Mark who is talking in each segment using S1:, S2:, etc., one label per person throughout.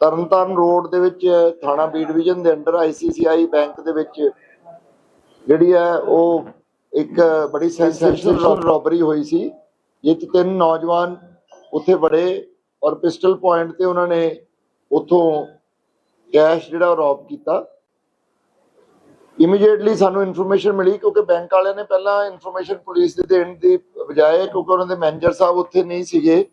S1: Tarn Taran road ਦੇ ਵਿੱਚ ਥਾਣਾ ਬੀ ਡਿਵੀਜ਼ਨ ਦੇ ਅੰਡਰ ਆਈਸੀਸੀਆਈ ਬੈਂਕ ਦੇ ਵਿੱਚ ਜਿਹੜੀ ਹੈ ਉਹ ਇੱਕ ਬੜੀ ਸੈਂਸੇਸ਼ਨਲ ਰੋਬਰੀ ਹੋਈ ਸੀ 'ਚ ਤਿੰਨ ਨੌਜਵਾਨ ਉੱਥੇ ਬੜੇ ਔਰ ਪਿਸਟਲ ਪੁਆਇੰਟ ਤੇ ਉਹਨਾਂ ਨੇ ਉੱਥੋਂ ਕੈਸ਼ ਜਿਹੜਾ ਰੌਬ ਕੀਤਾ। ਇਮੀਡੀਏਟਲੀ ਸਾਨੂੰ ਇਨਫੋਰਮੇਸ਼ਨ ਮਿਲੀ ਕਿਉਂਕਿ ਬੈਂਕ ਵਾਲਿਆਂ ਨੇ ਪਹਿਲਾਂ ਇਨਫੋਰਮੇਸ਼ਨ ਪੁਲਿਸ ਦੇ ਦੇਣ ਦੀ ਬਜਾਏ ਕਿਉਂਕਿ ਉਹਨਾਂ ਦੇ ਮੈਨੇਜਰ ਸਾਹਿਬ ਉੱਥੇ ਨਹੀਂ ਸੀਗੇ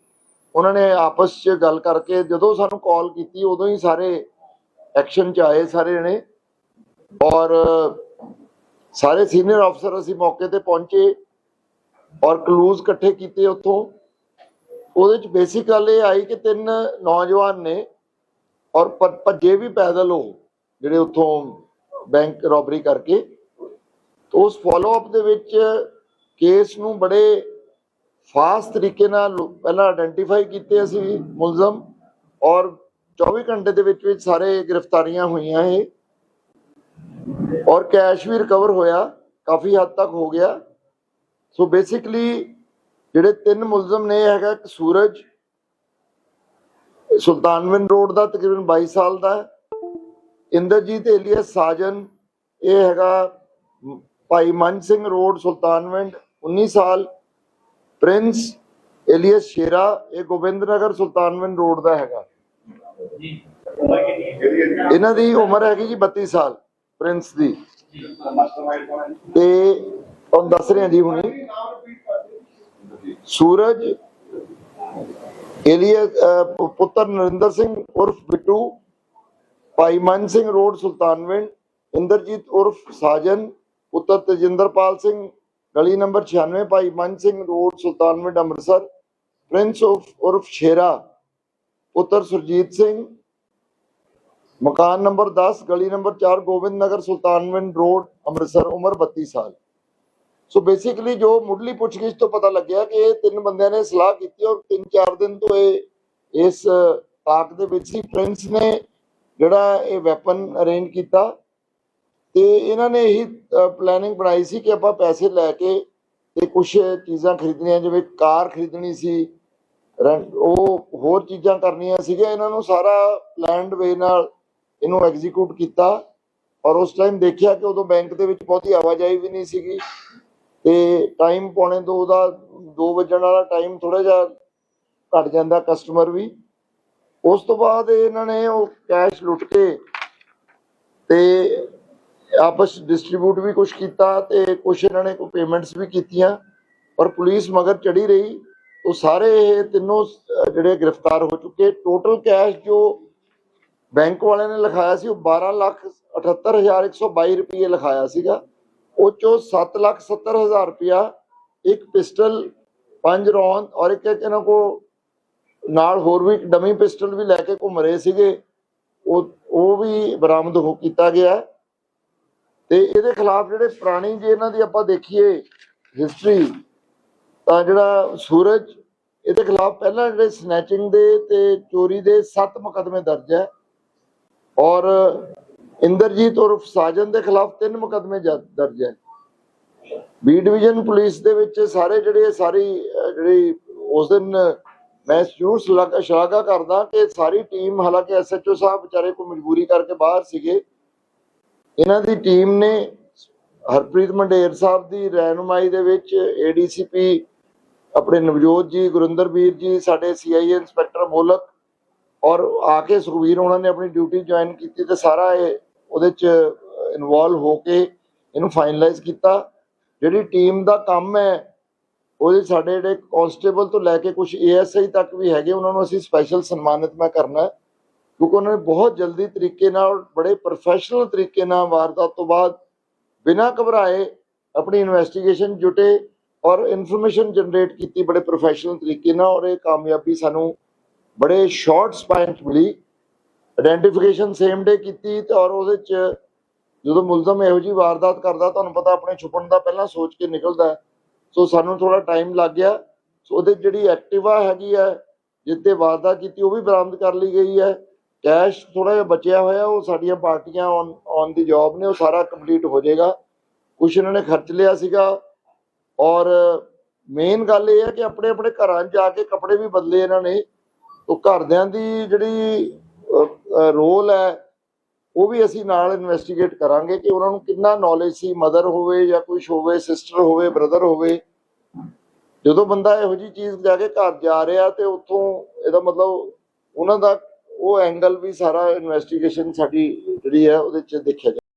S1: ਉਹਨਾਂ ਨੇ ਆਪਸ 'ਚ ਗੱਲ ਕਰਕੇ ਜਦੋਂ ਸਾਨੂੰ ਕਾਲ ਕੀਤੀ, ਉਦੋਂ ਹੀ ਸਾਰੇ ਐਕਸ਼ਨ 'ਚ ਆਏ ਸਾਰੇ ਜਣੇ। ਔਰ ਸਾਰੇ ਸੀਨੀਅਰ ਅਫਸਰ ਅਸੀਂ ਮੌਕੇ ਤੇ ਪਹੁੰਚੇ ਔਰ ਕਲੂਜ਼ ਇਕੱਠੇ ਕੀਤੇ ਉੱਥੋਂ। ਉਹਦੇ 'ਚ ਬੇਸਿਕ ਗੱਲ ਇਹ ਆਈ ਕਿ ਤਿੰਨ ਨੌਜਵਾਨ ਨੇ ਔਰ ਭੱਜੇ ਵੀ ਪੈਦਲ ਹੋ ਜਿਹੜੇ ਉੱਥੋਂ ਬੈਂਕ ਰੋਬਰੀ ਕਰਕੇ। ਉਸ ਫਾਲੋ ਅਪ ਦੇ ਵਿੱਚ ਕੇਸ ਨੂੰ ਬੜੇ ਫਾਸਟ ਤਰੀਕੇ ਨਾਲ ਪਹਿਲਾਂ ਆਇਡੈਂਟੀਫਾਈ ਕੀਤੇ ਅਸੀਂ ਮੁਲਜ਼ਮ ਔਰ 24 ਘੰਟੇ ਦੇ ਵਿੱਚ ਵਿੱਚ ਸਾਰੇ ਗ੍ਰਿਫਤਾਰੀਆਂ ਹੋਈਆਂ ਇਹ। ਔਰ ਕੈਸ਼ ਵੀ ਰਿਕਵਰ ਹੋਇਆ, ਕਾਫੀ ਹੱਦ ਤੱਕ ਹੋ ਗਿਆ। ਸੋ ਬੇਸਿਕਲੀ ਜਿਹੜੇ ਤਿੰਨ ਮੁਲਜ਼ਮ ਨੇ, ਇਹ ਹੈਗਾ ਇੱਕ ਸੂਰਜ ਸੁਲਤਾਨਵਿੰਦ ਰੋਡ ਦਾ ਤਕਰੀਬਨ 22 ਸਾਲ ਦਾ ਇੰਦਰਜੀਤ ਏਲੀਅਸ ਸਾਜਨ, ਇਹ ਹੈਗਾ ਭਾਈ ਮਨ ਸਿੰਘ ਰੋਡ, ਸੁਲਤਾਨਵਿੰਡ 19 ਸਾਲ। ਪ੍ਰਿੰਸ ਏਲੀਅਸ ਸ਼ੇਰਾ, ਇਹ ਗੋਬਿੰਦਨਗਰ ਸੁਲਤਾਨਵਿੰਦ ਰੋਡ ਦਾ ਹੈਗਾ। ਇਹਨਾਂ ਦੀ ਉਮਰ ਹੈਗੀ ਜੀ 32 ਸਾਲ, ਪ੍ਰਿੰਸ ਦੀ। ਤੇ ਤੁਹਾਨੂੰ ਦੱਸ ਰਿਹਾ ਜੀ ਹੁਣੀ। ਸੂਰਜ ਏਲੀਅਸ ਪੁੱਤਰ ਨਰਿੰਦਰ ਸਿੰਘ ਉਰਫ ਬਿੱਟੂ, ਭਾਈ ਮਨ ਸਿੰਘ ਰੋਡ ਸੁਲਤਾਨਵਿੰਡ, ਇੰਦਰਜੀਤ ਉਰਫ ਸਾਜਨ, ਪੁੱਤਰ ਤੇਜਿੰਦਰਪਾਲ ਸਿੰਘ ਗਲੀ ਨੰਬਰ 96 ਭਾਈ ਮਨ ਸਿੰਘ ਰੋਡ, ਸੁਲਤਾਨਵਿੰਡ, ਅੰਮ੍ਰਿਤਸਰ ਪ੍ਰਿੰਸ ਉਰਫ ਉਰਫ ਸ਼ੇਰਾ ਪੁੱਤਰ ਸੁਰਜੀਤ ਸਿੰਘ, ਮਕਾਨ ਨੰਬਰ 10 ਗਲੀ ਨੰਬਰ 4 ਗੋਬਿੰਦ ਨਗਰ ਸੁਲਤਾਨਵਿੰਦ ਰੋਡ, ਅੰਮ੍ਰਿਤਸਰ, ਉਮਰ 32 ਸਾਲ। ਸੋ ਬੇਸਿਕਲੀ ਜੋ ਮੁੱਢਲੀ ਪੁੱਛਗਿੱਛ ਤੋਂ ਪਤਾ ਲੱਗਿਆ ਕਿ ਇਹ ਤਿੰਨ ਬੰਦਿਆਂ ਨੇ ਸਲਾਹ ਕੀਤੀ ਔਰ 3-4 ਦਿਨ ਤੋਂ ਇਹ, ਇਸ ਪਾਰਕ ਦੇ ਵਿੱਚ ਸੀ। ਪ੍ਰਿੰਸ ਨੇ ਜਿਹੜਾ ਇਹ ਵੈਪਨ ਅਰੇਂਜ ਕੀਤਾ ਤੇ ਇਹਨਾਂ ਨੇ ਇਹੀ ਪਲੈਨਿੰਗ ਬਣਾਈ ਸੀ ਕਿ ਆਪਾਂ ਪੈਸੇ ਲੈ ਕੇ ਤੇ ਕੁਝ ਚੀਜ਼ਾਂ ਖਰੀਦਣੀਆਂ, ਜਿਵੇਂ ਕਾਰ ਖਰੀਦਣੀ ਸੀ ਉਹ ਹੋਰ ਚੀਜ਼ਾਂ ਕਰਨੀਆਂ ਸੀਗੀਆਂ, ਇਹਨਾਂ ਨੂੰ ਸਾਰਾ ਪਲਾਨਡ ਵੇ ਨਾਲ ਇਹਨੂੰ ਐਗਜ਼ੀਕਿਊਟ ਕੀਤਾ ਔਰ ਉਸ ਟਾਈਮ ਦੇਖਿਆ ਕਿ ਉਦੋਂ ਬੈਂਕ ਦੇ ਵਿੱਚ ਬਹੁਤੀ ਆਵਾਜਾਈ ਵੀ ਨਹੀਂ ਸੀਗੀ ਤੇ ਟਾਈਮ ਪੌਣੇ 2 ਦਾ 2 ਵਜਣ ਵਾਲਾ ਟਾਈਮ ਥੋੜਾ ਜਿਹਾ ਘਟ ਜਾਂਦਾ ਕਸਟਮਰ ਵੀ। ਉਸ ਤੋਂ ਬਾਅਦ ਇਹਨਾਂ ਨੇ ਉਹ ਕੈਸ਼ ਲੁੱਟ ਕੇ ਤੇ ਆਪਸ ਡਿਸਟ੍ਰੀਬਿਊਟ ਵੀ ਕੁਝ ਕੀਤਾ ਤੇ ਕੁਝ ਇਹਨਾਂ ਨੇ ਕੋਈ ਪੇਮੈਂਟਸ ਵੀ ਕੀਤੀਆਂ। ਔਰ ਪੁਲਿਸ ਮਗਰ ਚੜੀ ਰਹੀ। ਉਹ ਸਾਰੇ ਇਹ ਤਿੰਨੋਂ ਜਿਹੜੇ ਗ੍ਰਿਫਤਾਰ ਹੋ ਚੁੱਕੇ। ਟੋਟਲ ਕੈਸ਼ ਜੋ ਬੈਂਕ ਵਾਲਿਆਂ ਨੇ ਲਿਖਾਇਆ ਸੀ, ਉਹ 12 ਲੱਖ 78122 ਰੁਪਏ ਲਿਖਾਇਆ ਸੀਗਾ। ਉਹ ਚੋਂ 7 ਲੱਖ 70 ਹਜ਼ਾਰ ਰੁਪਇਆ ਇੱਕ ਪਿਸਟਲ, ਪੰਜ ਰੌਂਦ ਔਰ ਇੱਕ ਇਹਨਾਂ ਕੋ ਨਾਲ ਹੋਰ ਵੀ ਡਮੀ ਪਿਸਟਲ ਵੀ ਲੈ ਕੇ ਘੁੰਮ ਰਹੇ ਸੀਗੇ। ਉਹ ਉਹ ਵੀ ਬਰਾਮਦ ਹੋ ਕੀਤਾ ਗਿਆ। ਤੇ ਇਹਦੇ ਖਿਲਾਫ ਜਿਹੜੇ ਪੁਰਾਣੀ ਜੇ ਇਹਨਾਂ ਦੀ ਆਪਾਂ ਦੇਖੀਏ ਹਿਸਟਰੀ ਤਾਂ ਜਿਹੜਾ ਸੂਰਜ, ਇਹਦੇ ਖਿਲਾਫ ਪਹਿਲਾਂ ਜਿਹੜੇ ਸਨੈਚਿੰਗ ਦੇ ਤੇ ਚੋਰੀ ਦੇ 7 ਮੁਕਦਮੇ ਦਰਜ ਹੈ ਔਰ ਇੰਦਰਜੀਤ ਉਰਫ ਸਾਜਨ ਦੇ ਖਿਲਾਫ ਤਿੰਨ ਮੁਕਦਮੇ ਦਰਜ ਹੈ। ਬੀ ਡਿਵੀਜ਼ਨ ਪੁਲਿਸ ਦੇ ਵਿੱਚ ਸਾਰੇ ਜਿਹੜੇ ਸਾਰੀ ਜਿਹੜੀ ਉਸ ਦਿਨ ਮੈਂ ਜ਼ਰੂਰ ਸ਼ਲਾਘਾ ਕਰਦਾ ਕਿ ਸਾਰੀ ਟੀਮ ਹਾਲਾਂਕਿ ਐਸਐਚਓ ਸਾਹਿਬ ਵਿਚਾਰੇ ਕੋਈ ਮਜਬੂਰੀ ਕਰਕੇ ਬਾਹਰ ਸੀਗੇ ਇਹਨਾਂ ਦੀ ਟੀਮ ਨੇ ਹਰਪ੍ਰੀਤ ਮੰਡੇਰ ਸਾਹਿਬ ਦੀ ਰਹਿਨੁਮਾਈ ਦੇ ਵਿੱਚ ਏਡੀਸੀਪੀ ਆਪਣੇ ਨਵਜੋਤ ਜੀ ਗੁਰਿੰਦਰ ਵੀਰ ਜੀ, ਸਾਡੇ ਸੀਆਈਏ ਇੰਸਪੈਕਟਰ ਮੋਲਕ ਔਰ ਆ ਕੇ ਸੁਖਵੀਰ ਉਹਨਾਂ ਨੇ ਆਪਣੀ ਡਿਊਟੀ ਜੁਆਇਨ ਕੀਤੀ ਤੇ ਸਾਰਾ ਇਹ ਉਹਦੇ ਚ ਇਨਵੋਲਵ ਹੋ ਕੇ ਇਹਨੂੰ ਫਾਈਨਲਾਈਜ਼ ਕੀਤਾ। ਜਿਹੜੀ ਟੀਮ ਦਾ ਕੰਮ ਹੈ, ਉਹਦੇ ਸਾਡੇ ਜਿਹੜੇ ਕਾਂਸਟੇਬਲ ਤੋਂ ਲੈ ਕੇ ਕੁਝ ਏਐਸਆਈ ਤੱਕ ਵੀ ਹੈਗੇ, ਉਹਨਾਂ ਨੂੰ ਅਸੀਂ ਸਪੈਸ਼ਲ ਸਨਮਾਨਿਤ ਮੈਂ ਕਰਨਾ ਕਿਉਂਕਿ ਉਹਨਾਂ ਨੇ ਬਹੁਤ ਜਲਦੀ ਤਰੀਕੇ ਨਾਲ, ਬੜੇ ਪ੍ਰੋਫੈਸ਼ਨਲ ਤਰੀਕੇ ਨਾਲ ਵਾਰਦਾਤ ਤੋਂ ਬਾਅਦ ਬਿਨਾਂ ਘਬਰਾਏ ਆਪਣੀ ਇਨਵੈਸਟੀਗੇਸ਼ਨ ਜੁਟੇ ਔਰ ਇਨਫੋਰਮੇਸ਼ਨ ਜਨਰੇਟ ਕੀਤੀ ਬੜੇ ਪ੍ਰੋਫੈਸ਼ਨਲ ਤਰੀਕੇ ਨਾਲ ਔਰ ਇਹ ਕਾਮਯਾਬੀ ਸਾਨੂੰ ਬੜੇ ਸ਼ਾਰਟ ਸਪੈਨ ਮਿਲੀ। ਆਇਡੈਂਟੀਫਿਕੇਸ਼ਨ ਸੇਮ ਡੇ ਕੀਤੀ ਤੇ ਔਰ ਉਹਦੇ ਚ ਜਦੋਂ ਮੁਲਜ਼ਮ ਇਹੋ ਜੀ ਵਾਰਦਾਤ ਕਰਦਾ, ਤੁਹਾਨੂੰ ਪਤਾ ਆਪਣੇ ਛੁਪਣ ਦਾ ਪਹਿਲਾਂ ਸੋਚ ਕੇ ਨਿਕਲਦਾ ਸੋ ਸਾਨੂੰ ਥੋੜਾ ਟਾਈਮ ਲੱਗ ਗਿਆ। ਸੋ ਉਹਦੇ ਜਿਹੜੀ ਐਕਟਿਵਾ ਹੈਗੀ ਹੈ ਜਿੱਤੇ ਵਾਰਦਾਤ ਕੀਤੀ, ਉਹ ਵੀ ਬਰਾਮਦ ਕਰ ਲਈ ਗਈ ਹੈ। ਕੈਸ਼ ਥੋੜਾ ਜਿਹਾ ਬਚਿਆ ਹੋਇਆ, ਉਹ ਸਾਡੀਆਂ ਪਾਰਟੀਆਂ ਔਨ ਔਨ ਦੀ ਜੌਬ ਨੇ, ਉਹ ਸਾਰਾ ਕੰਪਲੀਟ ਹੋ ਜਾਏਗਾ। ਕੁਝ ਇਹਨਾਂ ਨੇ ਖਰਚ ਲਿਆ ਸੀਗਾ। ਔਰ ਮੇਨ ਗੱਲ ਇਹ ਹੈ ਕਿ ਆਪਣੇ ਆਪਣੇ ਘਰਾਂ 'ਚ ਜਾ ਕੇ ਕੱਪੜੇ ਵੀ ਬਦਲੇ ਇਹਨਾਂ ਨੇ। ਉਹ ਘਰਦਿਆਂ ਦੀ ਜਿਹੜੀ ਰੋਲ ਹੈ, ਉਹ ਵੀ ਅਸੀਂ ਨਾਲ ਇਨਵੈਸਟੀਗੇਟ ਕਰਾਂਗੇ ਕਿ ਉਹਨਾਂ ਨੂੰ ਕਿੰਨਾ ਨੌਲੇਜ ਸੀ ਮਦਰ ਹੋਵੇ ਜਾਂ ਕੋਈ ਹੋਵੇ ਸਿਸਟਰ ਹੋਵੇ ਬ੍ਰਦਰ ਹੋਵੇ। ਜਦੋਂ ਬੰਦਾ ਇਹੋ ਜੀ ਚੀਜ਼ ਲੈ ਕੇ ਘਰ ਜਾ ਰਿਹਾ ਤੇ ਉੱਥੋਂ ਇਹਦਾ ਮਤਲਬ ਉਹਨਾਂ ਦਾ ਉਹ ਐਂਗਲ ਵੀ ਸਾਰਾ ਇਨਵੈਸਟੀਗੇਸ਼ਨ ਸਾਡੀ ਜਿਹੜੀ ਹੈ ਉਹਦੇ 'ਚ ਦੇਖਿਆ